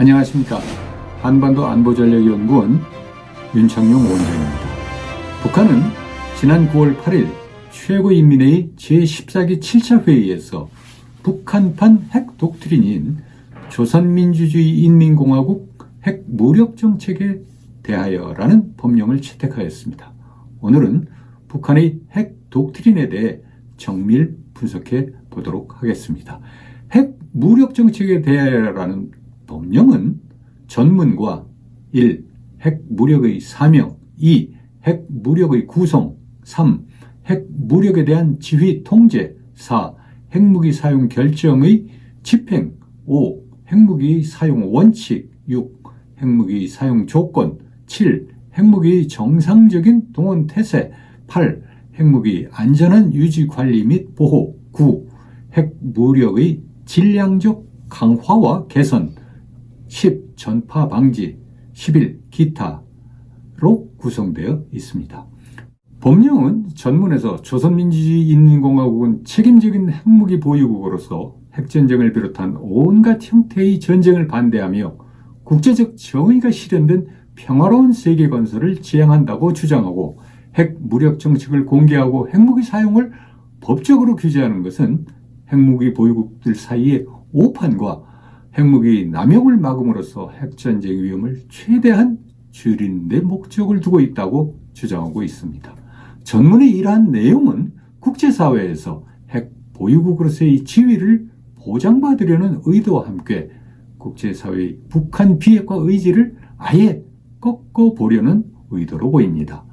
안녕하십니까. 한반도 안보전략연구원 윤창용 원장입니다. 북한은 지난 9월 8일 최고인민회의 제14기 7차 회의에서 북한판 핵 독트린인 조선민주주의 인민공화국 핵 무력 정책에 대하여라는 법령을 채택하였습니다. 오늘은 북한의 핵 독트린에 대해 정밀 분석해 보도록 하겠습니다. 핵 무력 정책에 대하여라는 법령은 전문과 1. 핵 무력의 사명 2. 핵 무력의 구성 3. 핵 무력에 대한 지휘 통제 4. 핵무기 사용 결정의 집행 5. 핵무기 사용 원칙 6. 핵무기 사용 조건 7. 핵무기 정상적인 동원 태세 8. 핵무기 안전한 유지 관리 및 보호 9. 핵무력의 질량적 강화와 개선 10. 전파 방지 11. 기타로 구성되어 있습니다. 법령은 전문에서 조선민주주의 인민공화국은 책임적인 핵무기 보유국으로서 핵전쟁을 비롯한 온갖 형태의 전쟁을 반대하며 국제적 정의가 실현된 평화로운 세계 건설을 지향한다고 주장하고 핵 무력 정책을 공개하고 핵무기 사용을 법적으로 규제하는 것은 핵무기 보유국들 사이의 오판과 핵무기 남용을 막음으로써 핵전쟁 위험을 최대한 줄이는 데 목적을 두고 있다고 주장하고 있습니다. 전문의 이러한 내용은 국제사회에서 핵 보유국으로서의 지위를 보장받으려는 의도와 함께 국제사회의 북한 비핵화 의지를 아예 꺾어보려는 의도로 보입니다.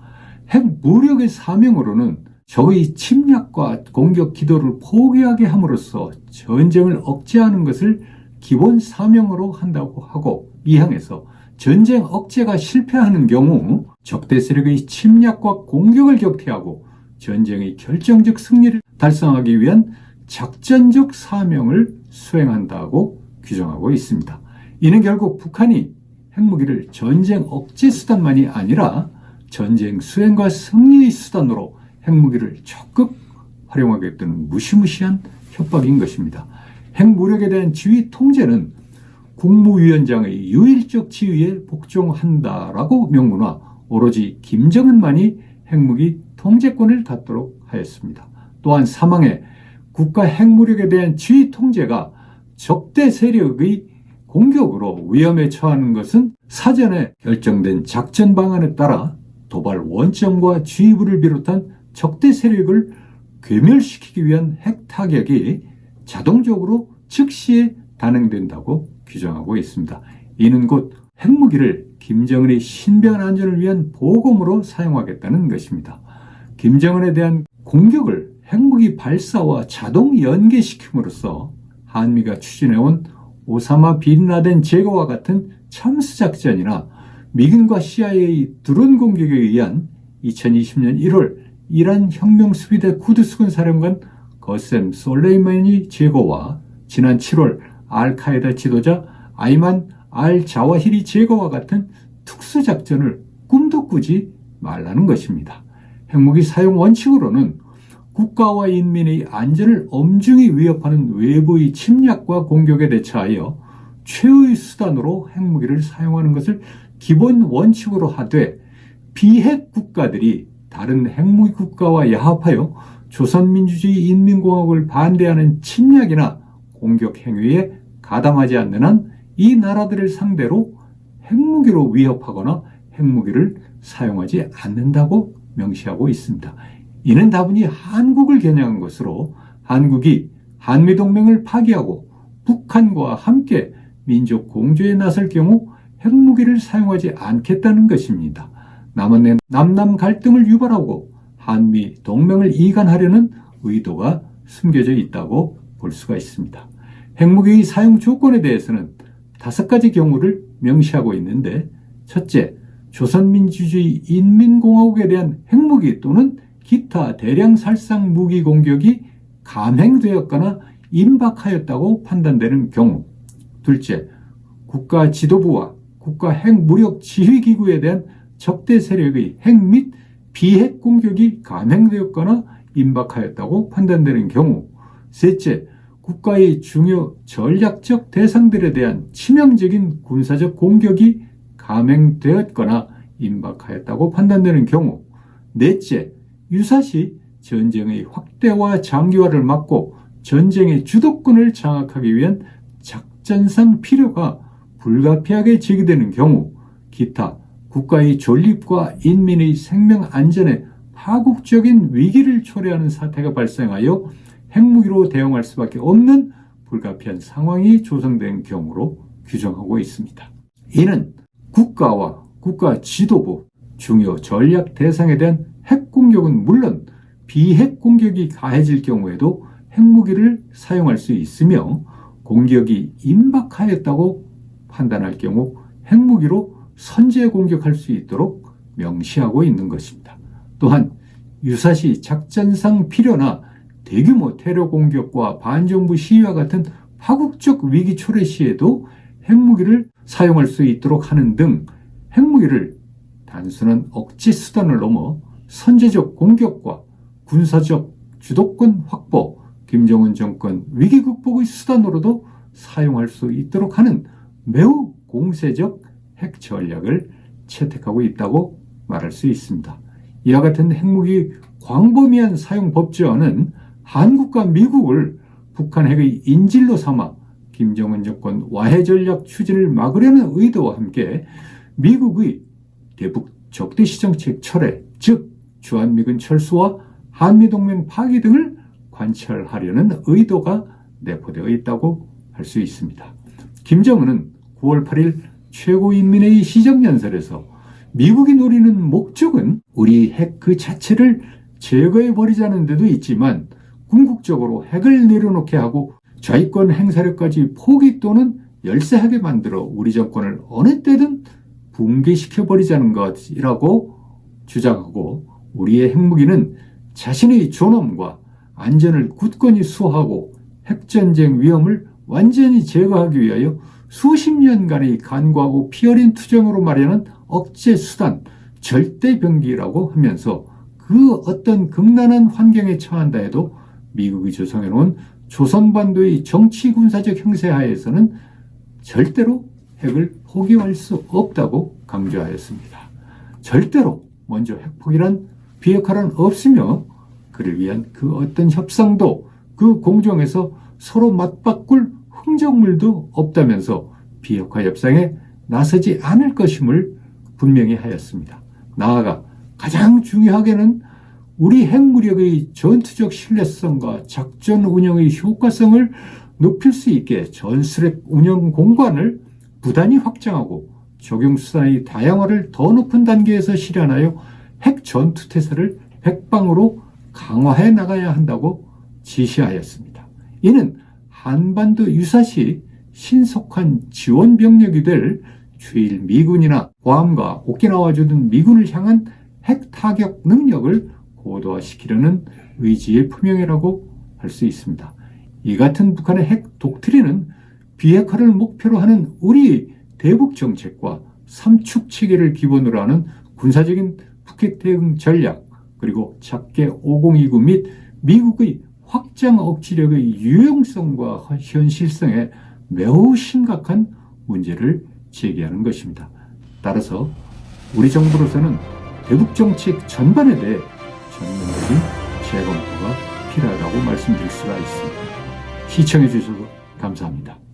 핵 무력의 사명으로는 적의 침략과 공격 기도를 포기하게 함으로써 전쟁을 억제하는 것을 기본 사명으로 한다고 하고 이 항에서 전쟁 억제가 실패하는 경우 적대 세력의 침략과 공격을 격퇴하고 전쟁의 결정적 승리를 달성하기 위한 작전적 사명을 수행한다고 규정하고 있습니다. 이는 결국 북한이 핵무기를 전쟁 억제 수단만이 아니라 전쟁 수행과 승리의 수단으로 핵무기를 적극 활용하겠다는 무시무시한 협박인 것입니다. 핵무력에 대한 지휘 통제는 국무위원장의 유일적 지위에 복종한다라고 명문화 오로지 김정은만이 핵무기 통제권을 갖도록 하였습니다. 또한 사망에 국가 핵무력에 대한 지휘 통제가 적대 세력의 공격으로 위험에 처하는 것은 사전에 결정된 작전 방안에 따라 도발 원점과 지휘부를 비롯한 적대 세력을 괴멸시키기 위한 핵 타격이 자동적으로 즉시에 단행된다고 규정하고 있습니다. 이는 곧 핵무기를 김정은의 신변 안전을 위한 보검으로 사용하겠다는 것입니다. 김정은에 대한 공격을 핵무기 발사와 자동 연계시킴으로써 한미가 추진해온 오사마 빈 라덴 제거와 같은 참수 작전이나 미군과 CIA 드론 공격에 의한 2020년 1월 이란 혁명 수비대 쿠드스군 사령관 거셈 솔레이마니 제거와 지난 7월 알카에다 지도자 아이만 알 자와히리 제거와 같은 특수 작전을 꿈도 꾸지 말라는 것입니다. 핵무기 사용 원칙으로는 국가와 인민의 안전을 엄중히 위협하는 외부의 침략과 공격에 대처하여 최후의 수단으로 핵무기를 사용하는 것을 기본 원칙으로 하되 비핵 국가들이 다른 핵무기 국가와 야합하여 조선민주주의 인민공화국을 반대하는 침략이나 공격 행위에 가담하지 않는 한 이 나라들을 상대로 핵무기로 위협하거나 핵무기를 사용하지 않는다고 명시하고 있습니다. 이는 다분히 한국을 겨냥한 것으로 한국이 한미동맹을 파기하고 북한과 함께 민족 공조에 나설 경우 핵무기를 사용하지 않겠다는 것입니다. 남한의 남남 갈등을 유발하고 한미 동맹을 이간하려는 의도가 숨겨져 있다고 볼 수가 있습니다. 핵무기 사용 조건에 대해서는 다섯 가지 경우를 명시하고 있는데 첫째, 조선민주주의 인민공화국에 대한 핵무기 또는 기타 대량 살상 무기 공격이 감행되었거나 임박하였다고 판단되는 경우 둘째, 국가 지도부와 국가 핵무력 지휘기구에 대한 적대 세력의 핵 및 비핵 공격이 감행되었거나 임박하였다고 판단되는 경우 셋째, 국가의 중요 전략적 대상들에 대한 치명적인 군사적 공격이 감행되었거나 임박하였다고 판단되는 경우 넷째, 유사시 전쟁의 확대와 장기화를 막고 전쟁의 주도권을 장악하기 위한 작전상 필요가 불가피하게 제기되는 경우 기타 국가의 존립과 인민의 생명 안전에 파국적인 위기를 초래하는 사태가 발생하여 핵무기로 대응할 수밖에 없는 불가피한 상황이 조성된 경우로 규정하고 있습니다. 이는 국가와 국가 지도부, 중요 전략 대상에 대한 핵 공격은 물론 비핵 공격이 가해질 경우에도 핵무기를 사용할 수 있으며 공격이 임박하였다고 판단할 경우 핵무기로 선제 공격할 수 있도록 명시하고 있는 것입니다. 또한 유사시 작전상 필요나 대규모 테러 공격과 반정부 시위와 같은 파국적 위기 초래 시에도 핵무기를 사용할 수 있도록 하는 등 핵무기를 단순한 억지 수단을 넘어 선제적 공격과 군사적 주도권 확보, 김정은 정권 위기 극복의 수단으로도 사용할 수 있도록 하는 매우 공세적 핵 전략을 채택하고 있다고 말할 수 있습니다. 이와 같은 핵무기 광범위한 사용 법제화는 한국과 미국을 북한 핵의 인질로 삼아 김정은 정권 와해 전략 추진을 막으려는 의도와 함께 미국의 대북 적대시 정책 철회, 즉 주한미군 철수와 한미동맹 파기 등을 관철하려는 의도가 내포되어 있다고 할 수 있습니다. 김정은은 9월 8일 최고인민회의 시정연설에서 미국이 노리는 목적은 우리 핵 그 자체를 제거해 버리자는 데도 있지만 궁극적으로 핵을 내려놓게 하고 좌익권 행사력까지 포기 또는 열세하게 만들어 우리 정권을 어느 때든 붕괴시켜 버리자는 것이라고 주장하고 우리의 핵무기는 자신의 존엄과 안전을 굳건히 수호하고 핵전쟁 위험을 완전히 제거하기 위하여 수십 년간의 간과하고 피어린 투쟁으로 마련한 억제 수단, 절대 병기라고 하면서 그 어떤 극난한 환경에 처한다 해도 미국이 조성해 놓은 조선반도의 정치 군사적 형세 하에서는 절대로 핵을 포기할 수 없다고 강조하였습니다. 절대로 먼저 핵 포기란 비핵화란 없으며 그를 위한 그 어떤 협상도 그 공정에서 서로 맞바꿀 흥정물도 없다면서 비핵화 협상에 나서지 않을 것임을 분명히 하였습니다. 나아가 가장 중요하게는 우리 핵무력의 전투적 신뢰성과 작전 운영의 효과성을 높일 수 있게 전술핵 운영 공간을 부단히 확장하고 적용 수단의 다양화를 더 높은 단계에서 실현하여 핵 전투 태세를 핵방으로 강화해 나가야 한다고 지시하였습니다. 이는 한반도 유사시 신속한 지원 병력이 될 주일 미군이나 구암과 오키나와 등 미군을 향한 핵 타격 능력을 고도화시키려는 의지의 표명이라고 할 수 있습니다. 이 같은 북한의 핵 독트리는 비핵화를 목표로 하는 우리 대북 정책과 삼축 체계를 기본으로 하는 군사적인 북핵 대응 전략 그리고 작게 5029 및 미국의 확장 억지력의 유용성과 현실성에 매우 심각한 문제를 제기하는 것입니다. 따라서 우리 정부로서는 대북 정책 전반에 대해 전면적인 재검토가 필요하다고 말씀드릴 수가 있습니다. 시청해 주셔서 감사합니다.